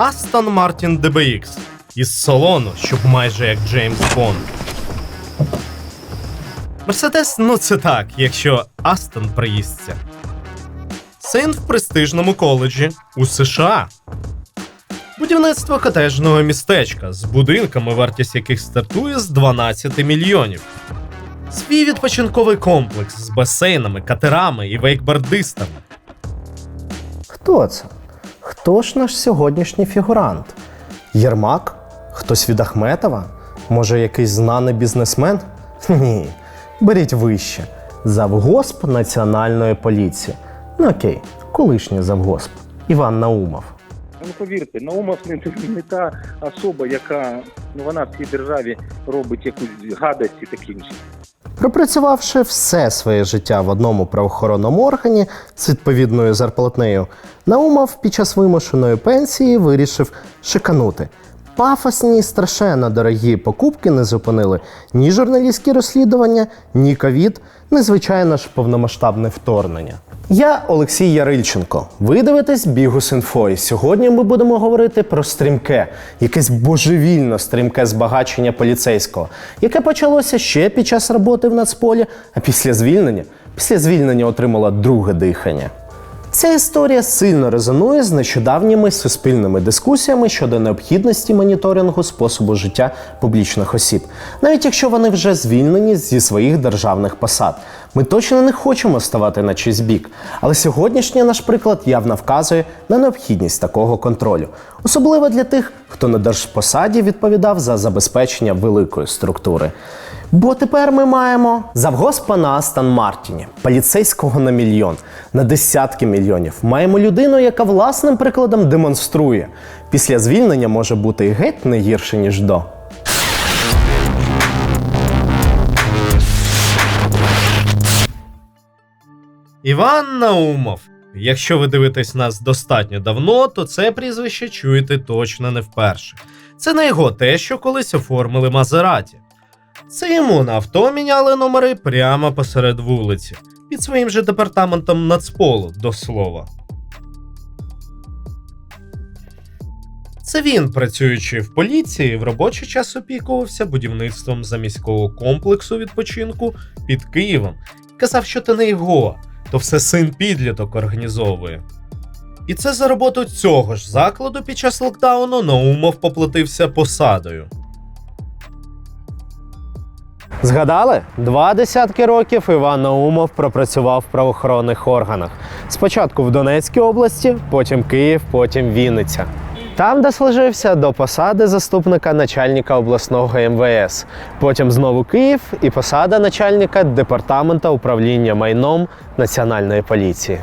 Aston Martin DBX із салону, щоб майже як Джеймс Бонд. Мерседес, ну це так, якщо Астон приїздиться. Син в престижному коледжі у США. Будівництво котежного містечка з будинками, вартість яких стартує з 12 мільйонів. Свій відпочинковий комплекс з басейнами, катерами і вейкбордистами. Хто це? Хто ж наш сьогоднішній фігурант? Єрмак? Хтось від Ахметова? Може, якийсь знаний бізнесмен? Ні. Беріть вище. Завгосп Національної поліції. Ну окей, колишній завгосп. Іван Наумов. Ну повірте, Наумов не, не та особа, яка ну вона в цій державі робить якусь гадость і таке інше. Пропрацювавши все своє життя в одному правоохоронному органі з відповідною зарплатнею, Наумов під час вимушеної пенсії вирішив шиканути. Пафосні страшенно дорогі покупки не зупинили ні журналістські розслідування, ні ковід, ні звичайно ж повномасштабне вторгнення. Я Олексій Ярильченко. Ви дивитесь Бігус Інфо. І сьогодні ми будемо говорити про стрімке, якесь божевільно стрімке збагачення поліцейського, яке почалося ще під час роботи в Нацполі, а після звільнення, після звільнення отримала друге дихання. Ця історія сильно резонує з нещодавніми суспільними дискусіями щодо необхідності моніторингу способу життя публічних осіб, навіть якщо вони вже звільнені зі своїх державних посад. Ми точно не хочемо ставати на чийсь бік, але сьогоднішній наш приклад явно вказує на необхідність такого контролю, особливо для тих, хто на держпосаді відповідав за забезпечення великої структури. Бо тепер ми маємо завгоспа на Астон Мартіні, поліцейського на мільйон, на десятки мільйонів. Маємо людину, яка власним прикладом демонструє. Після звільнення може бути і геть не гірше, ніж до. Іван Наумов. Якщо ви дивитесь нас достатньо давно, то це прізвище чуєте точно не вперше. Це не його те, що колись оформили Мазераті. Це йому на авто міняли номери прямо посеред вулиці, під своїм же департаментом Нацполу, до слова. Це він, працюючи в поліції, в робочий час опікувався будівництвом заміського комплексу відпочинку під Києвом. Казав, що це не його, то все син підліток організовує. І це за роботу цього ж закладу під час локдауну Наумов поплатився посадою. Згадали? Два десятки років Іван Наумов пропрацював в правоохоронних органах. Спочатку в Донецькій області, потім Київ, потім Вінниця. Там дослужився до посади заступника начальника обласного МВС. Потім знову Київ і посада начальника департамента управління майном Національної поліції.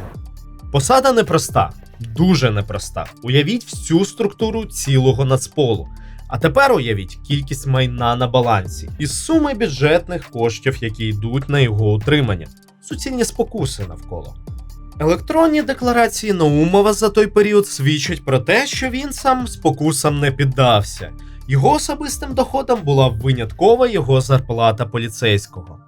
Посада непроста, дуже непроста. Уявіть всю структуру цілого нацполу. А тепер уявіть кількість майна на балансі і суми бюджетних коштів, які йдуть на його утримання. Суцільні спокуси навколо. Електронні декларації Наумова за той період свідчать про те, що він сам спокусам не піддався. Його особистим доходом була виняткова його зарплата поліцейського.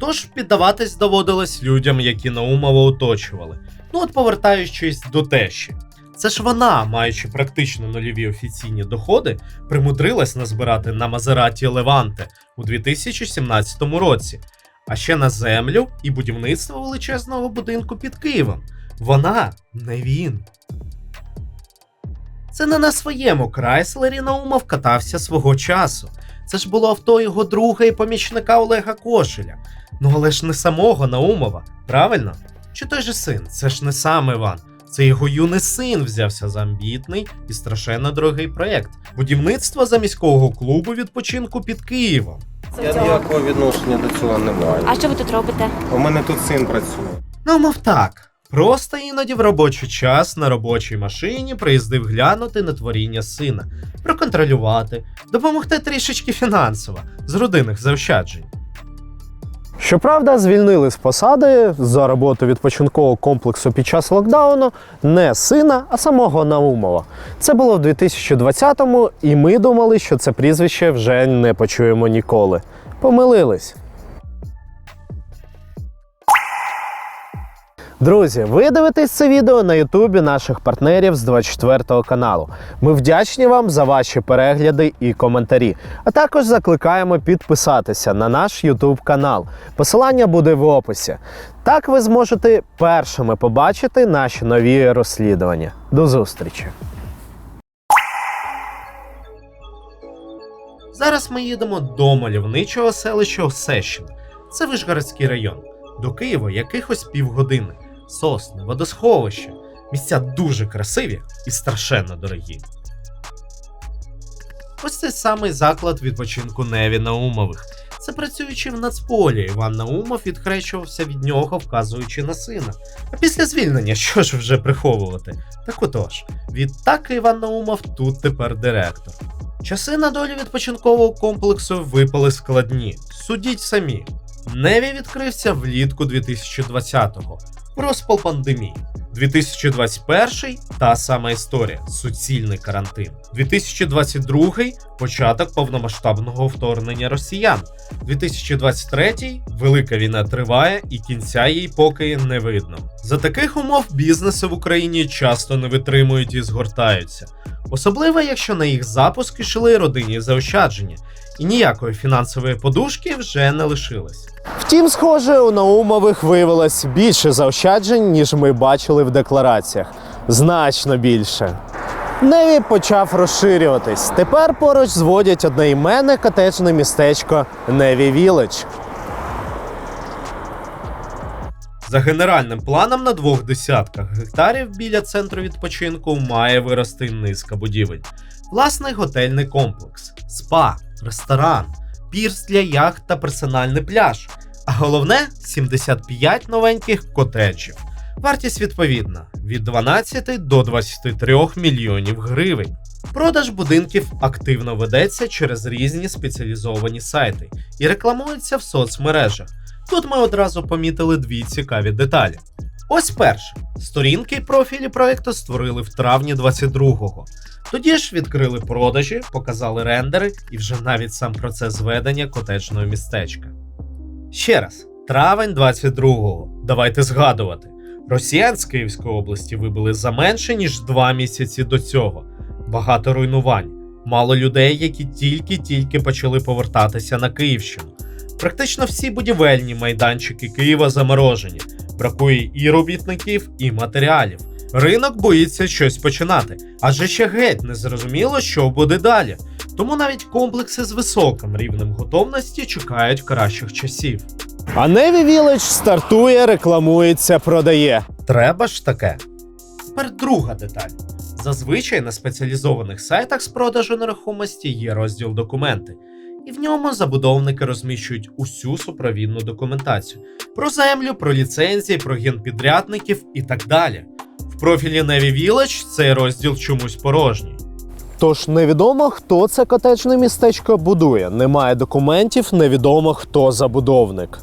Тож піддаватись доводилось людям, які Наумова оточували. Ну от повертаючись до тещі. Це ж вона, маючи практично нульові офіційні доходи, примудрилась назбирати на Мазераті Леванте у 2017 році, а ще на землю і будівництво величезного будинку під Києвом. Вона не він. Це не на своєму Крайслері Наумов катався свого часу. Це ж було авто його друга і помічника Олега Кошеля. Ну але ж не самого Наумова, правильно? Чи той же син? Це ж не сам Іван. Це його юний син взявся за амбітний і страшенно дорогий проєкт будівництва заміського клубу відпочинку під Києвом. Я ніякого відношення до цього не маю. А що ви тут робите? У мене тут син працює. Ну, мов так. Просто іноді в робочий час на робочій машині приїздив глянути на творіння сина, проконтролювати, допомогти трішечки фінансово з родинних заощаджень. Щоправда, звільнили з посади за роботу відпочинкового комплексу під час локдауну не сина, а самого Наумова. Це було в 2020-му, і ми думали, що це прізвище вже не почуємо ніколи. Помилились. Друзі, ви дивитесь це відео на Ютубі наших партнерів з 24 каналу. Ми вдячні вам за ваші перегляди і коментарі. А також закликаємо підписатися на наш Ютуб канал. Посилання буде в описі. Так ви зможете першими побачити наші нові розслідування. До зустрічі! Зараз ми їдемо до мальовничого селища Осещина. Це Вишгородський район. До Києва якихось півгодини. Сосни, водосховище. Місця дуже красиві і страшенно дорогі. Ось цей самий заклад відпочинку Неві Наумових. Це працюючи в нацполі, Іван Наумов відхрещувався від нього, вказуючи на сина. А після звільнення що ж вже приховувати? Так отож, відтак Іван Наумов тут тепер директор. Часи на долю відпочинкового комплексу випали складні. Судіть самі. Неві відкрився влітку 2020-го. Розпал пандемії. 2021 та сама історія суцільний карантин. 2022 початок повномасштабного вторгнення росіян. 2023 велика війна триває і кінця їй поки не видно. За таких умов бізнеси в Україні часто не витримують і згортаються. Особливо, якщо на їх запуск йшли родинні заощадження, і ніякої фінансової подушки вже не лишилось. Втім, схоже, у Наумових виявилось більше заощаджень, ніж ми бачили в деклараціях. Значно більше. Неві почав розширюватись. Тепер поруч зводять одноіменне котеджне містечко Неві Віледж. За генеральним планом на двох десятках гектарів біля центру відпочинку має вирости низка будівель. Власний готельний комплекс, спа, ресторан, пірс для яхт та персональний пляж. А головне 75 новеньких котеджів. Вартість відповідна від 12 до 23 мільйонів гривень. Продаж будинків активно ведеться через різні спеціалізовані сайти і рекламується в соцмережах. Тут ми одразу помітили дві цікаві деталі. Ось перше. Сторінки і профілі проекту створили в травні 22-го. Тоді ж відкрили продажі, показали рендери і вже навіть сам процес зведення котеджного містечка. Ще раз, травень 22-го. Давайте згадувати. Росіян з Київської області вибили за менше ніж два місяці до цього. Багато руйнувань, мало людей, які тільки-тільки почали повертатися на Київщину. Практично всі будівельні майданчики Києва заморожені. Бракує і робітників, і матеріалів. Ринок боїться щось починати, адже ще геть не зрозуміло, що буде далі. Тому навіть комплекси з високим рівнем готовності чекають кращих часів. А Неві Віледж стартує, рекламується, продає. Треба ж таке. Тепер друга деталь. Зазвичай на спеціалізованих сайтах з продажу нерухомості є розділ документи, і в ньому забудовники розміщують усю супровідну документацію про землю, про ліцензії, про генпідрядників і так далі. В профілі Navy Village цей розділ чомусь порожній. Тож невідомо, хто це котеджне містечко будує. Немає документів, невідомо хто забудовник.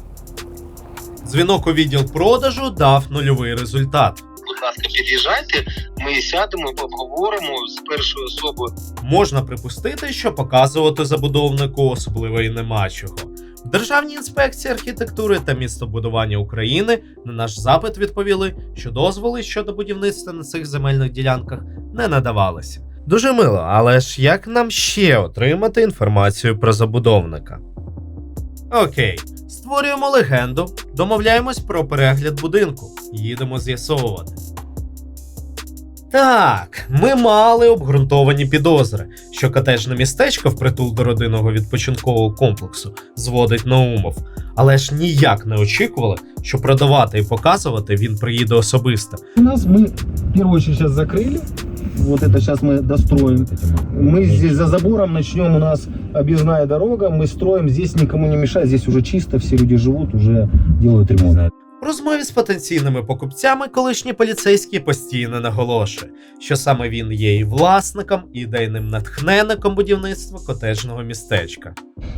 Дзвінок у відділ продажу дав нульовий результат. Будь ласка, під'їжджайте, ми сядемо, обговоримо з першою особою. Можна припустити, що показувати забудовнику особливо і нема чого. В Державній інспекції архітектури та містобудування України на наш запит відповіли, що дозволи щодо будівництва на цих земельних ділянках не надавалися. Дуже мило, але ж як нам ще отримати інформацію про забудовника? Окей, створюємо легенду, домовляємось про перегляд будинку, їдемо з'ясовувати. Так, ми мали обґрунтовані підозри, що котежне містечко впритул до родинного відпочинкового комплексу зводить Наумов, але ж ніяк не очікували, що продавати і показувати він приїде особисто. У нас мы в первую очередь сейчас закрыли Вот это сейчас мы достроим. Мы здесь за забором начнем, у нас объездная дорога, мы строим, здесь никому не мешает, здесь уже чисто, все люди живут, уже делают ремонт. В розмові з потенційними покупцями колишній поліцейський постійно наголошує, що саме він є і власником, і ідейним натхненником будівництва котежного містечка.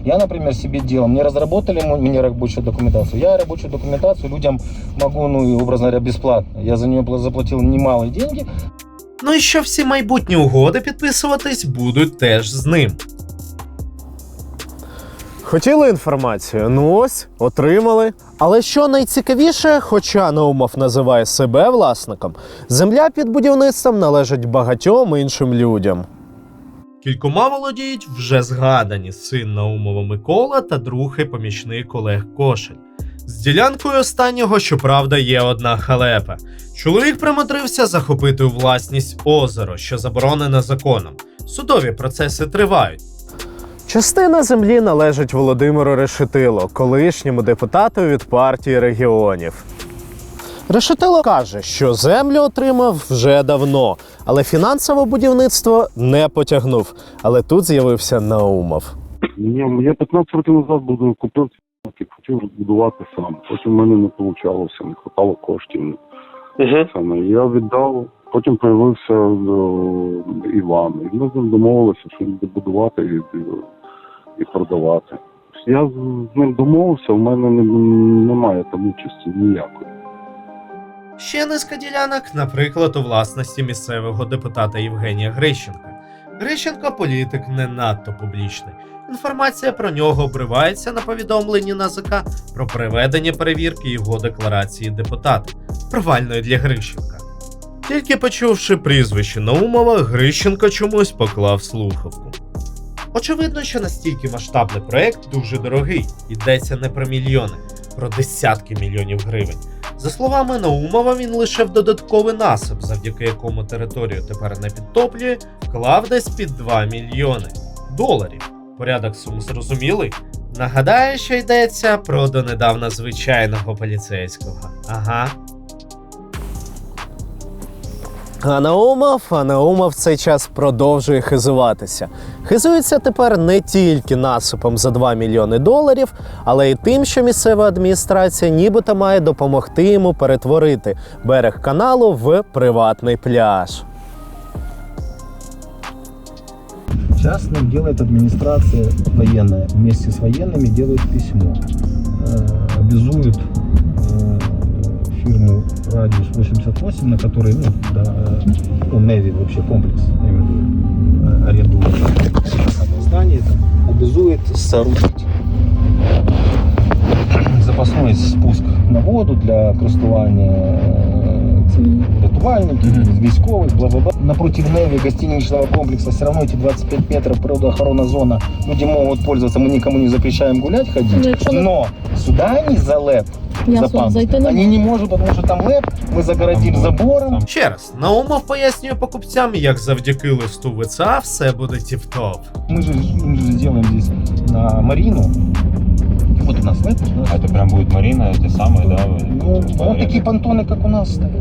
Я, например, себе делал, мне разработали мо- мне рабочую документацию. Я рабочую документацию людям могу, ну, и, образно говоря, бесплатно. Я за нее пла- заплатил немалые деньги, Ну і що всі майбутні угоди підписуватись будуть теж з ним. Хотіли інформацію? Ну ось, отримали. Але що найцікавіше, хоча Наумов називає себе власником, земля під будівництвом належить багатьом іншим людям. Кількома володіють вже згадані син Наумова Микола та другий помічник Олег Кошель. З ділянкою останнього, щоправда, є одна халепа. Чоловік примудрився захопити у власність озеро, що заборонене законом. Судові процеси тривають. Частина землі належить Володимиру Решетило, колишньому депутату від партії регіонів. Решетило каже, що землю отримав вже давно, але фінансове будівництво не потягнув. Але тут з'явився Наумов. Ні, я 15 років назад буду купив ці хотів розбудувати сам. Потім в мене не вийшло, не хватало коштів. Саме я віддав. Потім з'явився Іван. І ми з ним домовилися, що він буде будувати і, і продавати. Я з ним домовився, в мене немає там участі ніякої. Ще низка ділянок, наприклад, у власності місцевого депутата Євгенія Грищенка. Грищенко політик не надто публічний. Інформація про нього обривається на повідомленні НАЗК про проведення перевірки його декларації депутата, провальної для Грищенка. Тільки почувши прізвище Наумова, Грищенко чомусь поклав слухавку. Очевидно, що настільки масштабний проект дуже дорогий, йдеться не про мільйони, про десятки мільйонів гривень. За словами Наумова, він лише в додатковий насип, завдяки якому територію тепер не підтоплює, вклав десь під 2 мільйони доларів. Порядок сум зрозумілий. Нагадаю, що йдеться про донедавна звичайного поліцейського. Ага. А Наумов, а Наумов в цей час продовжує хизуватися. Хизується тепер не тільки насипом за 2 мільйони доларів, але й тим, що місцева адміністрація нібито має допомогти йому перетворити берег каналу в приватний пляж. Сейчас нам делает администрация военная. Вместе с военными делают письмо. Э, Обязуют э, фирму Радиус 88, на которой, ну, да, э, ну, Navy вообще комплекс, я имею в виду, арендует здание, обязует соорудить запасной спуск на воду для користування э, цих рятувальників, військових, бла-бла-бла. Напротив Неви гостиничного комплекса все равно эти 25 метров природоохранная зона. Люди могут пользоваться, мы никому не запрещаем гулять, Ну, ходить. якщо не- Но сюда они за ЛЭП, за Ясно, пандус, зайти не они не можут, потому что там ЛЭП, мы загородим забором. Ще раз, Наумов пояснює покупцям, як завдяки листу ВЦА все буде тіп-топ. Мы же, мы же сделаем здесь на Марину. Вот у нас ЛЭП. у нас- А это прям будет Марина, те самые, да? вы- Ну, вот такие понтоны, как у нас стоят.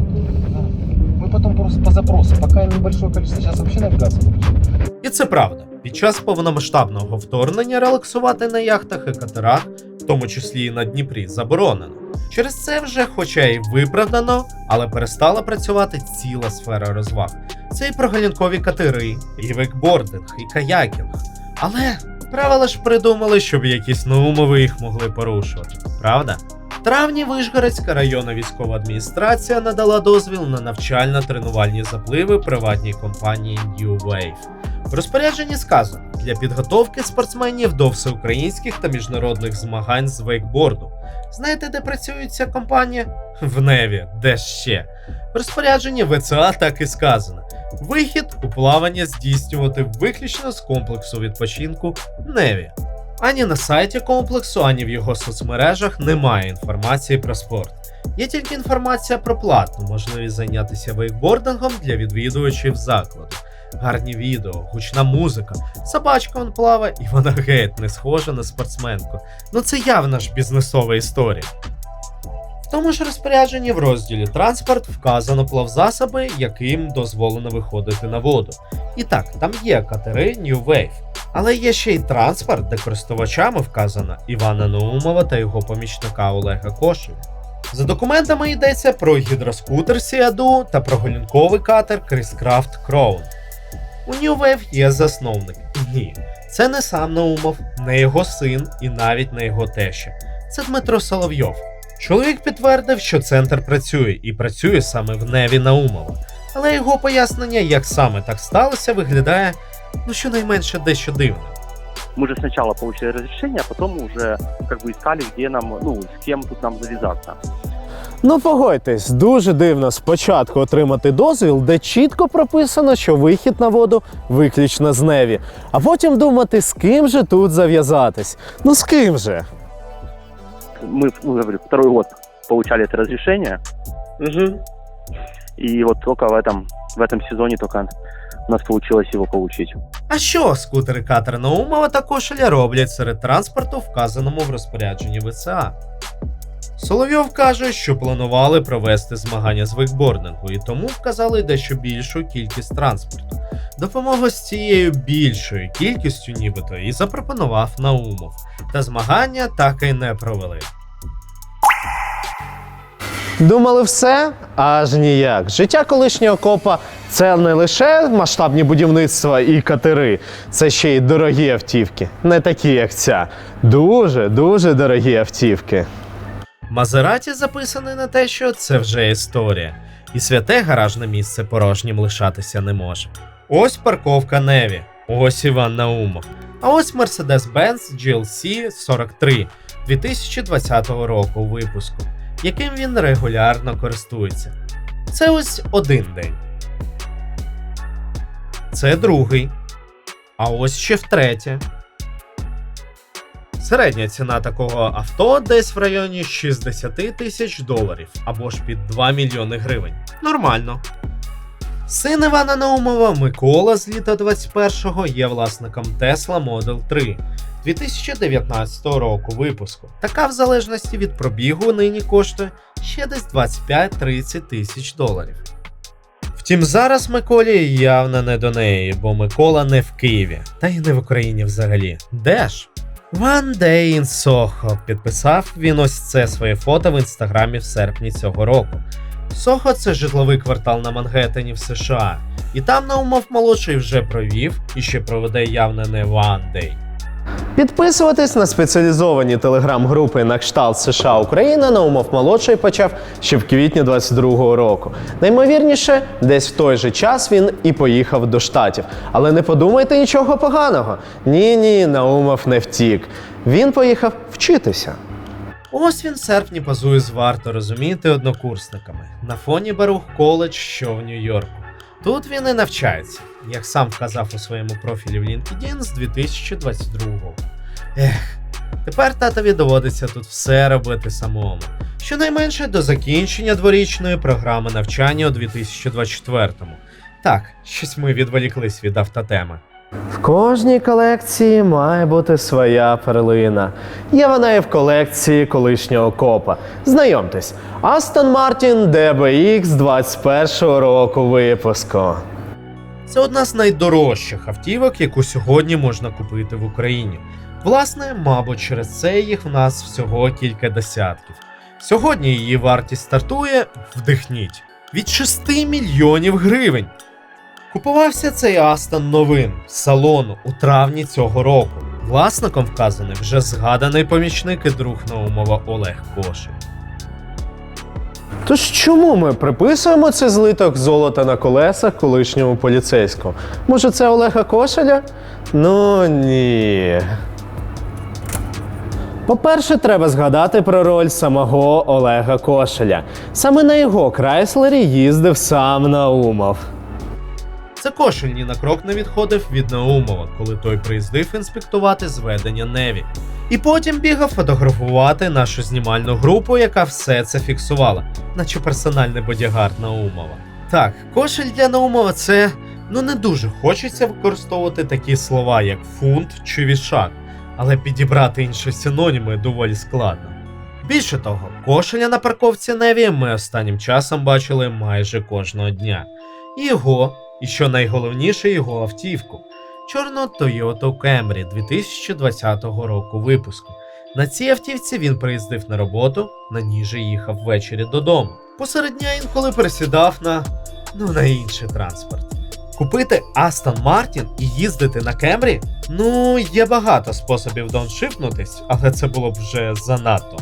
Мы потом просто по запросу, пока небольшое количество, сейчас вообще навигация запрещена. І це правда. Під час повномасштабного вторгнення релаксувати на яхтах і катерах, в тому числі і на Дніпрі, заборонено. Через це вже, хоча й виправдано, але перестала працювати ціла сфера розваг. Це і прогулянкові катери, і вейкбординг, і каякінг. Але правила ж придумали, щоб якісь наумови їх могли порушувати, правда? Травні Вишгородська районна військова адміністрація надала дозвіл на навчально-тренувальні запливи приватній компанії New Wave. В розпорядженні сказано для підготовки спортсменів до всеукраїнських та міжнародних змагань з вейкборду. Знаєте, де працює ця компанія? В Неві, де ще. В розпорядженні ВЦА так і сказано: вихід у плавання здійснювати виключно з комплексу відпочинку Неві. Ані на сайті комплексу, ані в його соцмережах немає інформації про спорт. Є тільки інформація про платну можливість зайнятися вейкбордингом для відвідувачів закладу. Гарні відео, гучна музика, собачка он плаває, і вона геть не схожа на спортсменку. Ну це явна ж бізнесова історія. Тому ж розпорядженні в розділі Транспорт вказано плавзасоби, яким дозволено виходити на воду. І так, там є катери New Wave. Але є ще й транспорт, де користувачами вказано Івана Наумова та його помічника Олега Кошева. За документами йдеться про гідроскутер Сіаду та прогулянковий катер Кріскрафт Crown. У New Wave є засновник. Ні, це не сам Наумов, не його син і навіть не його теща. Це Дмитро Соловйов. Чоловік підтвердив, що центр працює і працює саме в Неві Наумова. Але його пояснення, як саме так сталося, виглядає ну щонайменше дещо дивним. мы же сначала получили разрешение, а потом уже как бы искали, где нам, ну, с кем тут нам завязаться. Ну погодьтесь, дуже дивно спочатку отримати дозвіл, де чітко прописано, що вихід на воду виключно з Неві, а потім думати, з ким же тут зав'язатись. Ну з ким же? Мы, ну, говорю, второй год получали это разрешение, и вот только в этом, в этом сезоне только у нас получилось его получить. А що скутери катер Наумова та кошеля роблять серед транспорту, вказаному в розпорядженні ВЦА? Соловйов каже, що планували провести змагання з вейкбордингу і тому вказали дещо більшу кількість транспорту. Допомогу з цією більшою кількістю, нібито, і запропонував Наумов. Та змагання так і не провели. Думали все? Аж ніяк. Життя колишнього копа це не лише масштабні будівництва і катери, це ще й дорогі автівки. Не такі, як ця. Дуже, дуже дорогі автівки. Мазераті записаний на те, що це вже історія, і святе гаражне місце порожнім лишатися не може. Ось парковка Неві, ось Іван Наумов. А ось Mercedes-Benz GLC 43 2020 року випуску, яким він регулярно користується. Це ось один день. Це другий. А ось ще втретє. Середня ціна такого авто десь в районі 60 тисяч доларів або ж під 2 мільйони гривень. Нормально. Син Івана Наумова Микола з літа 21-го є власником Tesla Model 3 2019 року випуску. Така в залежності від пробігу нині коштує ще десь 25-30 тисяч доларів. Втім, зараз Миколі явно не до неї, бо Микола не в Києві, та й не в Україні взагалі. Де ж? One Day in Soho підписав він ось це своє фото в інстаграмі в серпні цього року. Сохо це житловий квартал на Мангеттені в США, і там Наумов молодший вже провів і ще проведе явно не One Day. Підписуватись на спеціалізовані телеграм-групи на кшталт США Україна на умов молодший почав ще в квітні 22-го року. Наймовірніше, десь в той же час він і поїхав до штатів. Але не подумайте нічого поганого. Ні, ні, Наумов не втік. Він поїхав вчитися. Ось він в серпні позує з варто розуміти однокурсниками на фоні Барух коледж, що в Нью-Йорку. Тут він і навчається, як сам вказав у своєму профілі в LinkedIn з 2022-го. Ех, тепер татові доводиться тут все робити самому. Щонайменше до закінчення дворічної програми навчання у 2024-му. Так, щось ми відволіклись від автотеми. В кожній колекції має бути своя перлина. Є вона і в колекції колишнього копа. Знайомтесь, Aston Martin DBX 21 року випуску. Це одна з найдорожчих автівок, яку сьогодні можна купити в Україні. Власне, мабуть, через це їх в нас всього кілька десятків. Сьогодні її вартість стартує вдихніть від 6 мільйонів гривень. Купувався цей Астон новин з салону у травні цього року. Власником вказаний вже згаданий помічник і друг Наумова Олег Кошик. Тож чому ми приписуємо цей злиток золота на колесах колишньому поліцейському? Може, це Олега Кошеля? Ну ні. По-перше, треба згадати про роль самого Олега Кошеля. Саме на його Крайслері їздив сам Наумов. Це Кошель ні на крок не відходив від Наумова, коли той приїздив інспектувати зведення Неві. І потім бігав фотографувати нашу знімальну групу, яка все це фіксувала, наче персональний бодігард Наумова. Так, кошель для Наумова це ну не дуже хочеться використовувати такі слова, як фунт чи вішак, але підібрати інші синоніми доволі складно. Більше того, кошеля на парковці Неві ми останнім часом бачили майже кожного дня. І його, і що найголовніше, його автівку. Чорну Toyota Camry 2020 року випуску. На цій автівці він приїздив на роботу, на ній же їхав ввечері додому. Посеред дня інколи пересідав на ну на інший транспорт. Купити Aston Martin і їздити на Camry? Ну, є багато способів дауншифнутись, але це було б вже занадто.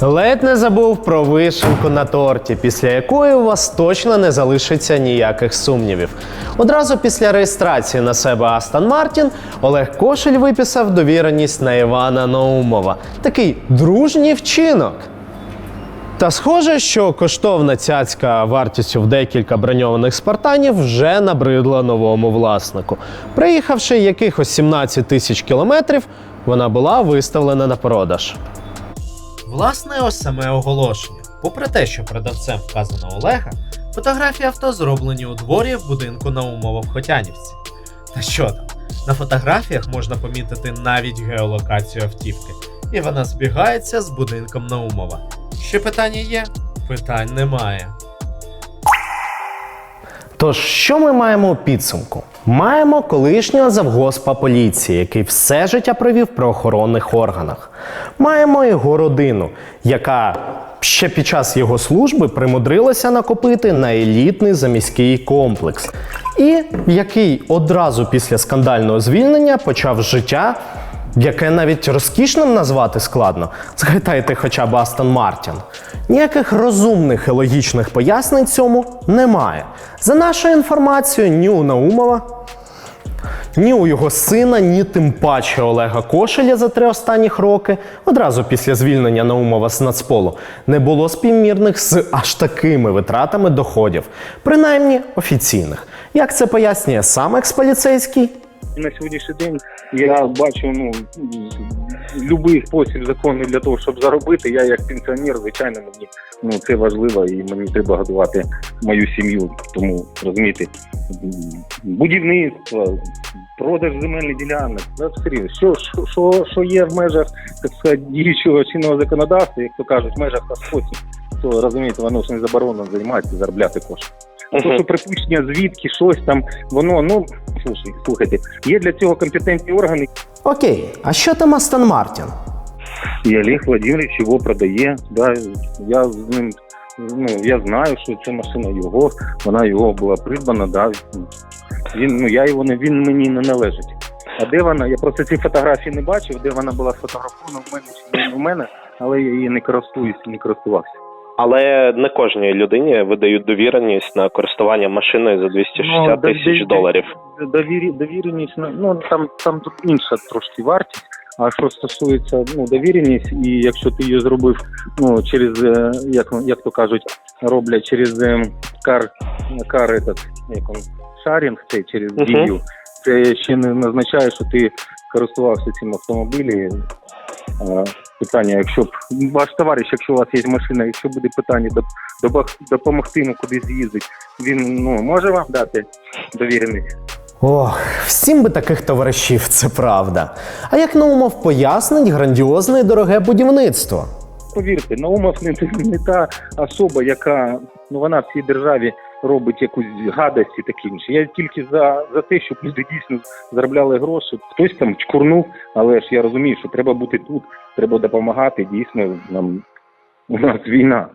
Ледь не забув про вишенку на торті, після якої у вас точно не залишиться ніяких сумнівів. Одразу після реєстрації на себе Астон Мартін Олег Кошель виписав довіреність на Івана Наумова. Такий дружній вчинок. Та схоже, що коштовна цяцька вартістю в декілька броньованих спартанів вже набридла новому власнику. Приїхавши якихось 17 тисяч кілометрів, вона була виставлена на продаж. Власне, ось саме оголошення. Попри те, що продавцем вказано Олега, фотографії авто зроблені у дворі в будинку Наумова в Хотянівці. Та що там? На фотографіях можна помітити навіть геолокацію автівки, і вона збігається з будинком Наумова. Ще питання є? Питань немає. Тож, що ми маємо у підсумку? Маємо колишнього завгоспа поліції, який все життя провів в правоохоронних органах. Маємо його родину, яка ще під час його служби примудрилася накопити на елітний заміський комплекс, і який одразу після скандального звільнення почав життя яке навіть розкішним назвати складно. Згадайте хоча б Астон Мартін. Ніяких розумних і логічних пояснень цьому немає. За нашою інформацією, ні у Наумова, ні у його сина, ні тим паче Олега Кошеля за три останніх роки, одразу після звільнення Наумова з Нацполу, не було співмірних з аж такими витратами доходів, принаймні офіційних. Як це пояснює сам експоліцейський? На сьогоднішній день я бачу ну будь-який спосіб законний для того, щоб заробити. Я як пенсіонер, звичайно, мені ну це важливо і мені треба годувати мою сім'ю. Тому розумієте, будівництво, продаж земельних ділянок, все що, що, що є в межах так сказати, діючого чинного законодавства, як то кажуть, в межах та спосіб, то розумієте, воно ж не заборонено займатися, заробляти кошти. А то, що припущення звідки щось там, воно ну слушай, слухайте, є для цього компетентні органи. Окей, а що там Астон Мартін? І Олег Владимирович його продає. Да, я з ним ну я знаю, що ця машина його, вона його була придбана. Да, він ну я його не він мені не належить. А де вона? Я просто ці фотографії не бачив, де вона була сфотографована в мене чи не в мене, але я її не користуюсь, не користувався. Але не кожній людині видають довіреність на користування машиною за 260 Ну, тисяч доларів. довірі, довіреність, ну, ну там, там тут інша трошки вартість. А що стосується ну, довіреність, і якщо ти її зробив ну, через, е, як, як то кажуть, роблять через е, кар, кар этот, як он, шарінг, це через дію, це ще не означає, що ти користувався цим автомобілем. Е, Питання, якщо б ваш товариш, якщо у вас є машина, якщо буде питання доп- доп- допомогти йому кудись з'їздити, він ну може вам дати довіреність? Ох, всім би таких товаришів, це правда. А як Наумов пояснить грандіозне і дороге будівництво? Повірте, Наумов не, не та особа, яка ну вона в цій державі робить якусь гадость і таке інше. Я тільки за, за те, щоб люди дійсно заробляли гроші. Хтось там чкурнув, але ж я розумію, що треба бути тут, треба допомагати. Дійсно, нам у нас війна.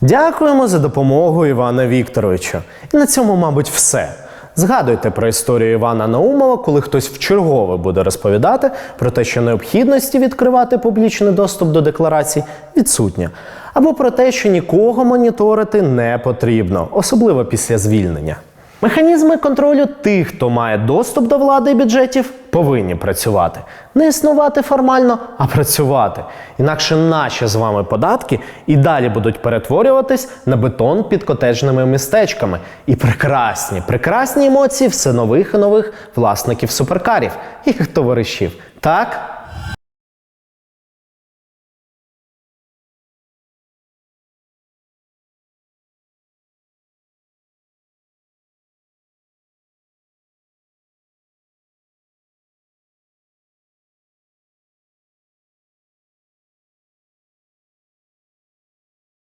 Дякуємо за допомогу Івана Вікторовича. І на цьому, мабуть, все. Згадуйте про історію Івана Наумова, коли хтось вчергове буде розповідати про те, що необхідності відкривати публічний доступ до декларацій відсутня, або про те, що нікого моніторити не потрібно, особливо після звільнення. Механізми контролю тих, хто має доступ до влади і бюджетів, повинні працювати. Не існувати формально, а працювати. Інакше наші з вами податки і далі будуть перетворюватись на бетон під котеджними містечками. І прекрасні, прекрасні емоції все нових і нових власників суперкарів, їх товаришів. Так?